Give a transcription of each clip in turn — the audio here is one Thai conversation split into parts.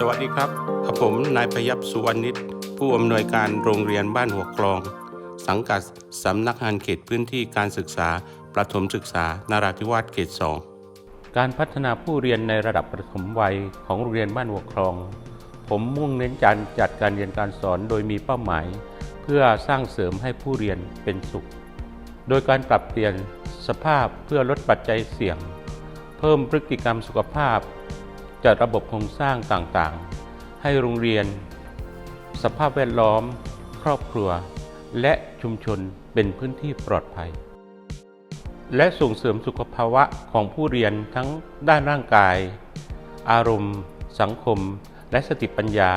สวัสดีครับผมนายพยับสุวรรณนิตผู้อำนวยการโรงเรียนบ้านหัวคลอง สังกัดสำนักงานเขตพื้นที่การศึกษา ประถมศึกษานราธิวาสเขต2การพัฒนาผู้เรียนในระดับประถมวัยของโรงเรียนบ้านหัวคลอง ผมมุ่งเน้นการจัดการเรียนการสอนโดยมีเป้าหมาย เพื่อสร้างเสริมให้ผู้เรียนเป็นสุข โดยการปรับเปลี่ยนสภาพเพื่อลดปัจจัยเสี่ยง เพิ่มพฤติกรรมสุขภาพ จัดระบบโครงสร้างต่างๆ ให้โรงเรียน สภาพแวดล้อม ครอบครัว และชุมชนเป็นพื้นที่ปลอดภัย และส่งเสริมสุขภาวะของผู้เรียนทั้งด้านร่างกาย อารมณ์ สังคม และสติปัญญา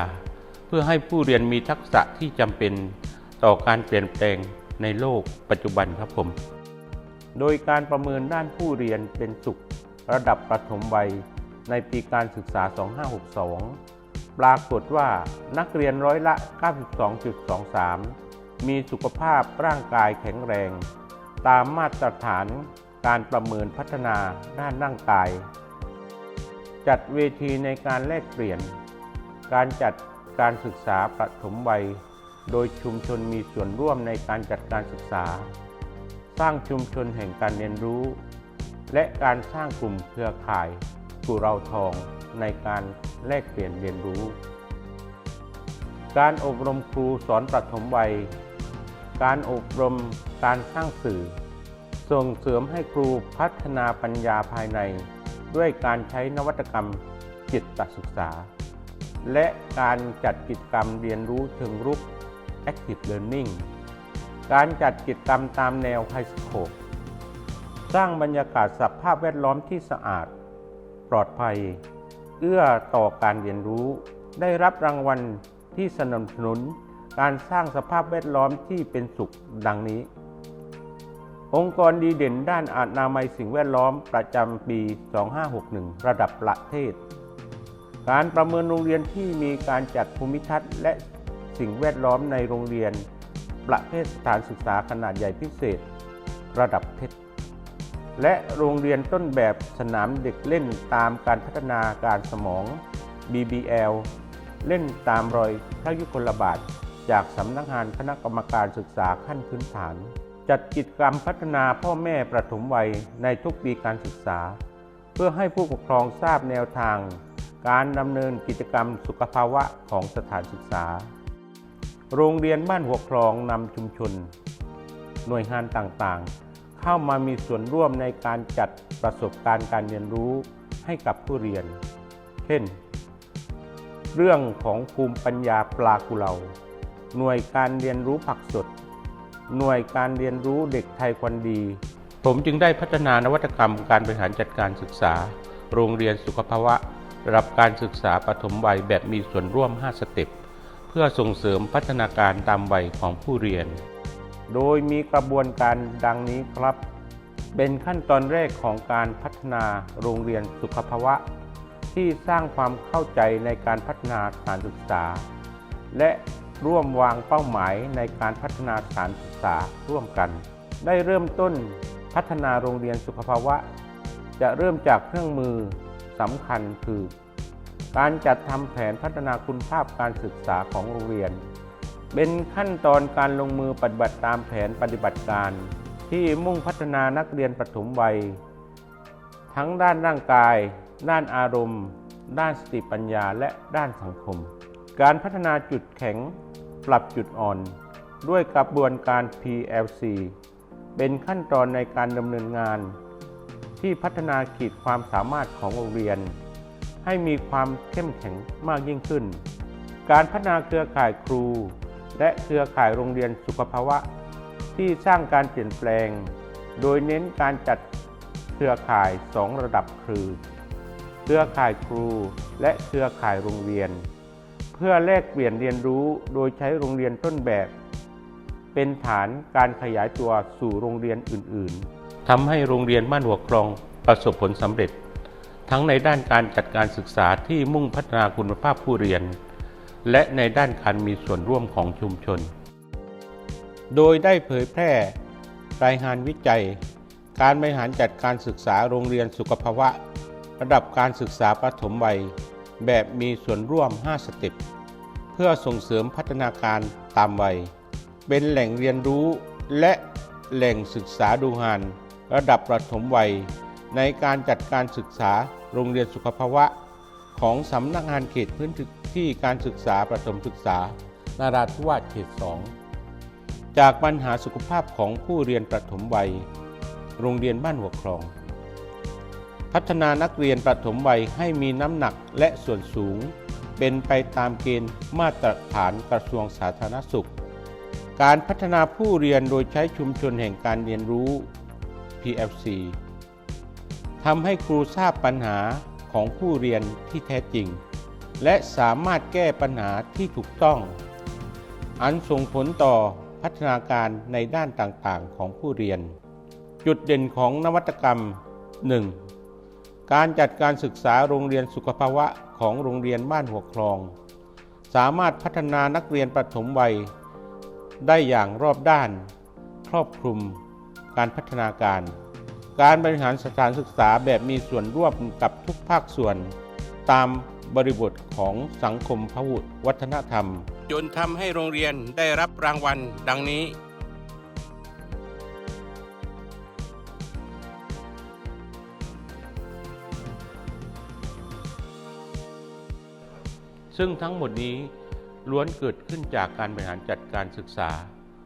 เพื่อให้ผู้เรียนมีทักษะที่จำเป็นต่อการเปลี่ยนแปลงในโลกปัจจุบันครับผม โดยการประเมินด้านผู้เรียนเป็นสุข ระดับประถมวัย ในปีการศึกษา 2562 ปรากฏว่านักเรียนร้อยละ 92.23 มีสุขภาพร่างกายแข็งแรง ตามมาตรฐานการประเมินพัฒนาด้านร่างกาย จัดเวทีในการแลกเปลี่ยน การจัดการศึกษาประถมวัย โดยชุมชนมีส่วนร่วมในการจัดการศึกษา สร้างชุมชนแห่งการเรียนรู้ และการสร้างกลุ่มเครือข่าย กุเราทองในการแลกเปลี่ยนเรียนรู้ การอบรมครูสอนประถมวัย การอบรมการสร้างสื่อ ส่งเสริมให้ครูพัฒนาปัญญาภายใน ด้วยการใช้นวัตกรรมจิตศึกษา และการจัดกิจกรรมเรียนรู้เชิงรุก Active Learning การจัดกิจกรรมตามแนวไฮสโคปสร้างบรรยากาศสภาพแวดล้อมที่สะอาด ปลอดภัย เอื้อต่อการเรียนรู้ ได้รับรางวัลที่สนับสนุนการสร้างสภาพแวดล้อมที่เป็นสุขดังนี้ องค์กรดีเด่นด้านอนามัยสิ่งแวดล้อมประจำปี 2561 ระดับประเทศ การประเมินโรงเรียนที่มีการจัดภูมิทัศน์และสิ่งแวดล้อมในโรงเรียน ประเภทสถานศึกษาขนาดใหญ่พิเศษ ระดับเพชร และโรงเรียนต้นแบบสนามเด็กเล่นตามการพัฒนาการสมอง BBL เล่นตามรอยพระยุคลบาท จากสำนักงานคณะกรรมการศึกษาขั้นพื้นฐาน จัดกิจกรรมพัฒนาพ่อแม่ประถมวัยในทุกปีการศึกษา เพื่อให้ผู้ปกครองทราบแนวทาง การดำเนินกิจกรรมสุขภาวะของสถานศึกษา โรงเรียนบ้านหัวคลองนำชุมชน หน่วยงานต่างๆ เข้ามามีส่วนร่วมในการจัดประสบการณ์การเรียนรู้ให้กับผู้เรียน เช่น เรื่องของภูมิปัญญาปลากุเลาหน่วยการเรียนรู้ผักสด หน่วยการเรียนรู้เด็กไทยควันดี ผมจึงได้พัฒนานวัตกรรมการบริหารจัดการศึกษา โรงเรียนสุขภาวะระดับการศึกษาปฐมวัยแบบมีส่วนร่วม 5 สเต็ป เพื่อส่งเสริมพัฒนาการตามวัยของผู้เรียน โดยมีกระบวนการดังนี้ครับ เป็นขั้นตอนแรกของการพัฒนาโรงเรียนสุขภาวะ ที่สร้างความเข้าใจในการพัฒนาสถานศึกษา และร่วมวางเป้าหมายในการพัฒนาสถานศึกษาร่วมกัน ได้เริ่มต้นพัฒนาโรงเรียนสุขภาวะ จะเริ่มจากเครื่องมือสำคัญคือ การจัดทำแผนพัฒนาคุณภาพการศึกษาของโรงเรียน เป็นขั้นตอนการลงมือปฏิบัติตามแผนปฏิบัติการ ที่มุ่งพัฒนานักเรียนประถมวัย ทั้งด้านร่างกาย ด้านอารมณ์ ด้านสติปัญญาและด้านสังคม การพัฒนาจุดแข็งปรับจุดอ่อน ด้วยกระบวนการ PLC เป็นขั้นตอนในการดำเนินงาน ที่พัฒนาขีดความสามารถของโรงเรียน ให้มีความเข้มแข็งมากยิ่งขึ้น การพัฒนาเครือข่ายครู และเครือข่ายโรงเรียนสุขภาวะ ที่สร้างการเปลี่ยนแปลง โดยเน้นการจัดเครือข่าย 2 ระดับคือ เครือข่ายครูและเครือข่ายโรงเรียน เพื่อแลกเปลี่ยนเรียนรู้โดยใช้โรงเรียนต้นแบบ เป็นฐานการขยายตัวสู่โรงเรียนอื่นๆทำให้โรงเรียนบ้านหัวคลองประสบผลสำเร็จ ทั้งในด้านการจัดการศึกษาที่มุ่งพัฒนาคุณภาพผู้เรียน และในด้านการมีส่วนร่วมของชุมชน โดยได้เผยแพร่ รายงานวิจัย การบริหารจัดการศึกษาโรงเรียนสุขภาวะ ระดับการศึกษาประถมวัย แบบมีส่วนร่วม 5 สเต็ปเพื่อส่งเสริมพัฒนาการตามวัย เป็นแหล่งเรียนรู้และแหล่งศึกษาดูงาน ระดับประถมวัย ในการจัดการศึกษาโรงเรียนสุขภาวะ ของสำนักงานเขตพื้นที่การศึกษาประถมศึกษา นาราธิวาสเขต 2 จากปัญหาสุขภาพของผู้เรียนประถมวัย โรงเรียนบ้านหัวคลอง พัฒนานักเรียนประถมวัยให้มีน้ำหนักและส่วนสูง เป็นไปตามเกณฑ์มาตรฐานกระทรวงสาธารณสุข การพัฒนาผู้เรียนโดยใช้ชุมชนแห่งการเรียนรู้ PFC ทำให้ครูทราบปัญหา ของผู้เรียนที่แท้จริง และสามารถแก้ปัญหาที่ถูกต้อง อันส่งผลต่อพัฒนาการในด้านต่างๆ ของผู้เรียน จุดเด่นของนวัตกรรม 1. การจัดการศึกษาโรงเรียนสุขภาวะของโรงเรียนบ้านหัวคลอง สามารถพัฒนานักเรียนประถมวัย ได้อย่างรอบด้าน ครอบคลุมการพัฒนาการ การบริหารสถานศึกษาแบบมีส่วนร่วมกับทุกภาคส่วน ตามบริบทของสังคมพหุวัฒนธรรม จนทำให้โรงเรียนได้รับรางวัลดังนี้ซึ่งทั้งหมดนี้ล้วนเกิดขึ้นจากการบริหารจัดการศึกษา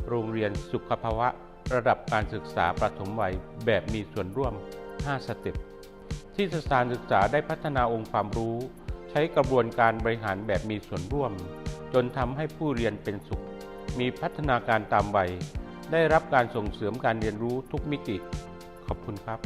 โรงเรียนสุขภาวะ ระดับการศึกษาประถมวัยแบบมีส่วนร่วม 5 สเต็ป ที่สถานศึกษาได้พัฒนาองค์ความรู้ ใช้กระบวนการบริหารแบบมีส่วนร่วม จนทำให้ผู้เรียนเป็นสุข มีพัฒนาการตามวัย ได้รับการส่งเสริมการเรียนรู้ทุกมิติ ขอบคุณครับ